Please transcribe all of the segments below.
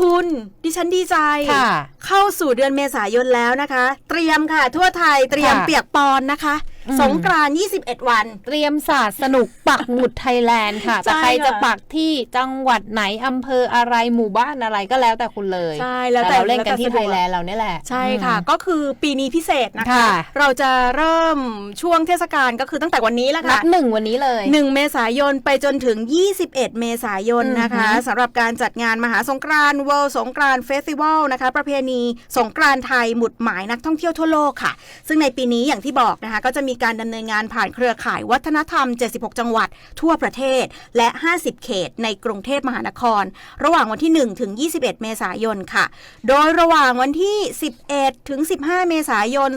คุณ ดิฉันดีใจค่ะเข้าสู่เดือนเมษายนแล้วนะคะ เตรียมค่ะ ทั่วไทยเตรียมค่ะ เปียกปอนนะคะอืม สงกรานต์21 วัน เตรียมศาสตร์สนุกปักหมุดไทยแลนด์ค่ะใช่แต่ใครจะค่ะปักที่จังหวัดไหนอำเภออะไรหมู่บ้านอะไรก็แล้วแต่คุณเลยใช่แล้วแต่เราเล่นกันที่แล้วแต่ไทยแลนด์เราเนี่ยแหละ ใช่ค่ะอืมก็คือปีนี้พิเศษนะคะค่ะเราจะเริ่มช่วงเทศกาลก็คือตั้งแต่วันนี้แล้วนัค่ะบหนึ่งวันนี้เลย 1 เมษายนไปจนถึง 21 เมษายนนะคะอือหือสำหรับการจัดงานมหาสงกรานต์ World สงกรานต์เฟสติวัลนะคะ ประเพณีสงกรานต์ไทยหมุดหมายนักท่องเที่ยวทั่วโลกค่ะ ซึ่งในปีนี้อย่างที่บอกนะคะก็จะมีีการดำเนินงานผ่านเครือข่ายวัฒนธรรม 76 จังหวัด ทั่วประเทศและ 50 เขตในกรุงเทพมหานคร ระหว่างวันที่ 1 ถึง 21 เมษายนค่ะ โดยระหว่างวันที่ 11 ถึง 15 เมษายน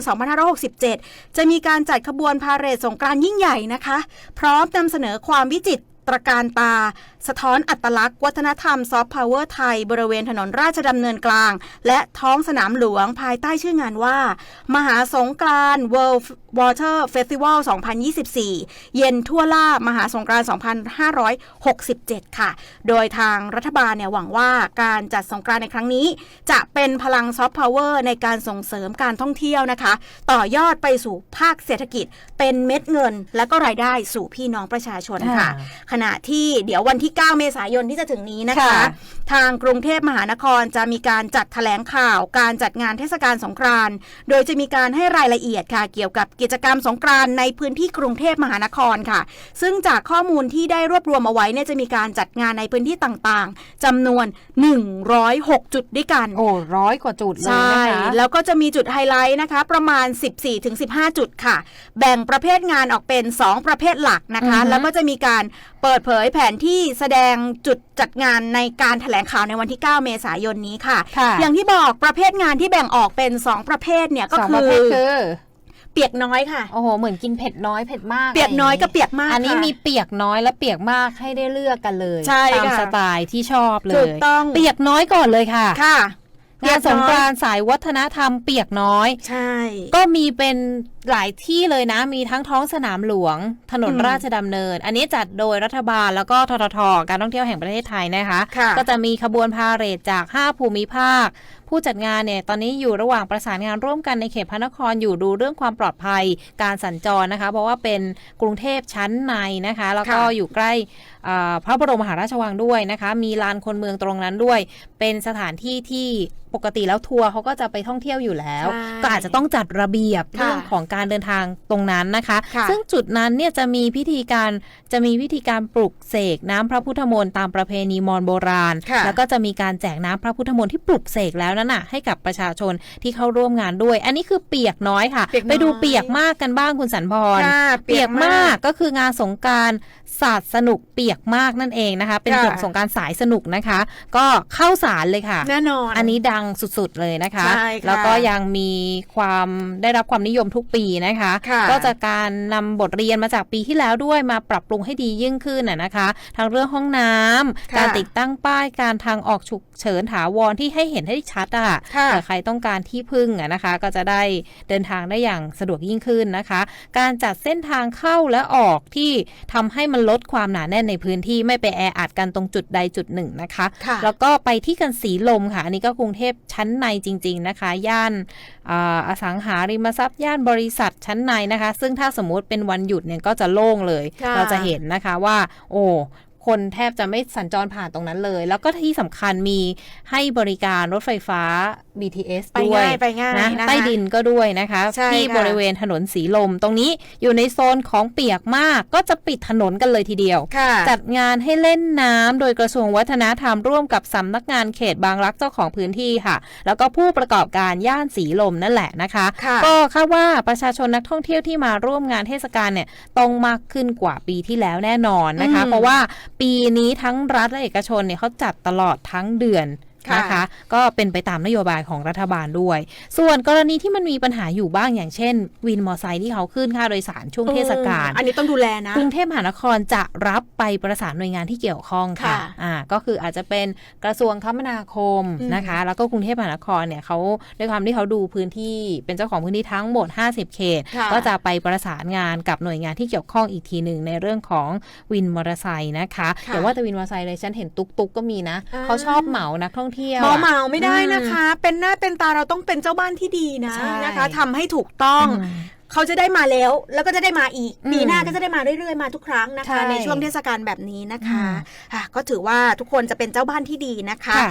2567 จะมีการจัดขบวนพาเหรดสงกรานยิ่งใหญ่นะคะ พร้อมนำเสนอความวิจิตรการตา สะท้อนอัตลักษณ์วัฒนธรรมซอฟต์พาวเวอร์ไทย บริเวณถนนราชดำเนินกลาง และท้องสนามหลวงภายใต้ชื่องานว่า มหาสงกรานต์ World Water Festival 2024 เย็นทั่วล่ามหาสงกรานต์2567 ค่ะ โดยทางรัฐบาลเนี่ยหวังว่าการจัดสงกรานต์ในครั้งนี้ จะเป็นพลังซอฟต์พาวเวอร์ในการส่งเสริมการท่องเที่ยวนะคะ ต่อยอดไปสู่ภาคเศรษฐกิจ เป็นเม็ดเงิน และก็รายได้สู่พี่น้องประชาชนค่ะค่ะขณะที่เดี๋ยววันที่ 9 เมษายนที่จะถึงนี้นะคะค่ะทางกรุงเทพมหานครจะมีการจัดแถลงข่าว การจัดงานเทศกาลสงกรานต์โดยจะมีการให้รายละเอียดค่ะเกี่ยวกับกิจกรรมสงกรานต์ในพื้นที่กรุงเทพมหานครค่ะ ซึ่งจากข้อมูลที่ได้รวบรวมเอาไว้เนี่ยจะมีการจัดงานในพื้นที่ต่างๆจำนวน 106 จุดด้วยกันโอ้ร้อยกว่าจุดเลยใช่นะคะแล้วก็จะมีจุดไฮไลท์นะคะ ประมาณ 14-15 จุดค่ะ แบ่งประเภทงานออกเป็น 2 ประเภทหลักนะคะอือฮึแล้วก็จะมีการเปิดเผยแผนที่แสดงจุดจัดงานในการแถลงข่าวในวันที่ 9 เมษายนนี้ค่ะค่ะอย่างที่บอกประเภทงานที่แบ่งออกเป็น 2 ประเภทเนี่ยก็สองคืประอ เภทคือเปียกน้อยค่ะ โอ้โห เหมือนกินเผ็ดน้อยเผ็ดมากเปียกน้อยกับเปียกมากอันนี้ค่ะมีเปียกน้อยและเปียกมากให้ได้เลือกกันเลยใช่ตามค่ะสไตล์ที่ชอบเลถูยกต้องเปียกน้อยก่อนเลยค่ะค่ะงานสงกรานต์สายวัฒนธรรมเปียกน้อย ใช่ ก็มีเป็น หลายที่เลยนะ มีทั้งท้องสนามหลวง ถนนอืมราชดำเนิน อันนี้จัดโดยรัฐบาลแล้วก็ทททการท่องเที่ยวแห่งประเทศไทยนะคะค่ะก็จะมีขบวนพาเหรดจาก 5 ภูมิภาค ผู้จัดงานเนี่ยตอนนี้อยู่ระหว่างประสานงานร่วมกันในเขตพระนครอยู่ดูเรื่องความปลอดภัยการสัญจรนะคะ เพราะว่าเป็นกรุงเทพชั้นในนะคะ แล้วก็ค่ะอยู่ใกล้อ่าพระบรมมหาราชวังด้วยนะคะ มีลานคนเมืองตรงนั้นด้วย เป็นสถานที่ที่ปกติแล้วทัวร์เขาก็จะไปท่องเที่ยวอยู่แล้วใช่ก็อาจจะต้องจัดระเบียบค่ะเรื่องของการเดินทางตรงนั้นนะคะค่ะซึ่งจุดนั้นเนี่ยจะมีพิธีการจะมีวิธีการปลุกเสกน้ำพระพุทธมนต์ตามประเพณีมอญโบราณค่ะแล้วก็จะมีการแจกน้ำพระพุทธมนต์ที่ปลุกเสกแล้วนั่นน่ะให้กับประชาชนที่เข้าร่วมงานด้วย อันนี้คือเปียกน้อยค่ะเปียกน้อยไปดูเปียกมากกันบ้างคุณสันพรค่ะเปียกมากก็คืองานสงกรารศาสตร์สนุกเปียกมากนั่นเองนะคะ เป็นค่ะสงกรารสายสนุกนะคะ ก็เข้าสารเลยค่ะแน่นอนอันนี้ดังสุดๆเลยนะคะใช่ค่ะแล้วก็ยังมีความได้รับความนิยมทุกปีนะคะค่ะก็จะการนำบทเรียนมาจากปีที่แล้วด้วยมาปรับปรุงให้ดียิ่งขึ้นนะนะคะทั้งเรื่องห้องน้ำค่ะการติดตั้งป้ายการทางออกฉุกเฉินถาวรที่ให้เห็นให้ชัดอะค่ะเผื่อใครต้องการที่พึ่งอะนะคะ ก็จะได้เดินทางได้อย่างสะดวกยิ่งขึ้นนะคะ การจัดเส้นทางเข้าและออกที่ทำให้มันลดความหนาแน่นในพื้นที่ไม่ไปแออัดกันตรงจุดใดจุดหนึ่งนะคะค่ะแล้วก็ไปที่กันสีลมค่ะ อันนี้ก็กรุงเทพชั้นในจริง ๆนะคะ ย่านอ่าอสังหาริมทรัพย์ย่านบริษัทชั้นในนะคะ ซึ่งถ้าสมมุติเป็นวันหยุดเนี่ยก็จะโล่งเลย ค่ะ เราจะเห็นนะคะว่า โอ้ คนแทบจะไม่สัญจรผ่านตรงนั้นเลย แล้วก็ที่สำคัญมีให้บริการรถไฟฟ้า BTS ไปด้วยง่ายไปง่ายนะนะคะใต้ดินก็ด้วยนะคะใช่ที่ค่ะบริเวณถนนสีลม ตรงนี้อยู่ในโซนของเปียกมากก็จะปิดถนนกันเลยทีเดียวค่ะจัดงานให้เล่นน้ำโดยกระทรวงวัฒนธรรมร่วมกับสำนักงานเขตบางรักเจ้าของพื้นที่ค่ะ แล้วก็ผู้ประกอบการย่านสีลมนั่นแหละนะคะค่ะก็คาดว่าประชาชนนักท่องเที่ยวที่มาร่วมงานเทศกาลเนี่ยต้องมากขึ้นกว่าปีที่แล้วแน่นอนนะคะอืมเพราะว่าปีนี้ทั้งรัฐและเอกชนเนี่ยเขาจัดตลอดทั้งเดือน นะคะ ก็เป็นไปตามนโยบายของรัฐบาลด้วย ส่วนกรณีที่มันมีปัญหาอยู่บ้างอย่างเช่น วินมอไซค์ที่เขาขึ้นค่าโดยสารช่วงเทศกาลอันนี้ต้องดูแลนะกรุงเทพมหานครจะรับไปประสานหน่วยงานที่เกี่ยวข้องค่ะค่ะอ่าก็คืออาจจะเป็นกระทรวงคมนาคมอืมนะคะ แล้วก็กรุงเทพมหานครเนี่ยเขาด้วยความที่เขาดูพื้นที่เป็นเจ้าของพื้นที่ทั้งหมด 50 เขตค่ะก็จะไปประสานงานกับหน่วยงานที่เกี่ยวข้องอีกทีหนึ่งในเรื่องของวินมอเตอร์ไซค์นะคะค่ะอย่าว่าแต่วินมอเตอร์ไซค์เลยฉันเห็นตุ๊กตุ๊กก็มีนะอ่าเขาชอบเหมานักท่องเที่ยวเมาอะเมาไม่ได้อืมนะคะ เป็นหน้าเป็นตาเราต้องเป็นเจ้าบ้านที่ดีนะใช่นะคะทำให้ถูกต้องอืมเขาจะได้มาแล้ว แล้วก็จะได้มาอีกอืมปีหน้าก็จะได้มาเรื่อยๆมาทุกครั้งนะคะใช่ในช่วงเทศกาลแบบนี้นะคะอืมอะก็ถือว่าทุกคนจะเป็นเจ้าบ้านที่ดีนะคะค่ะ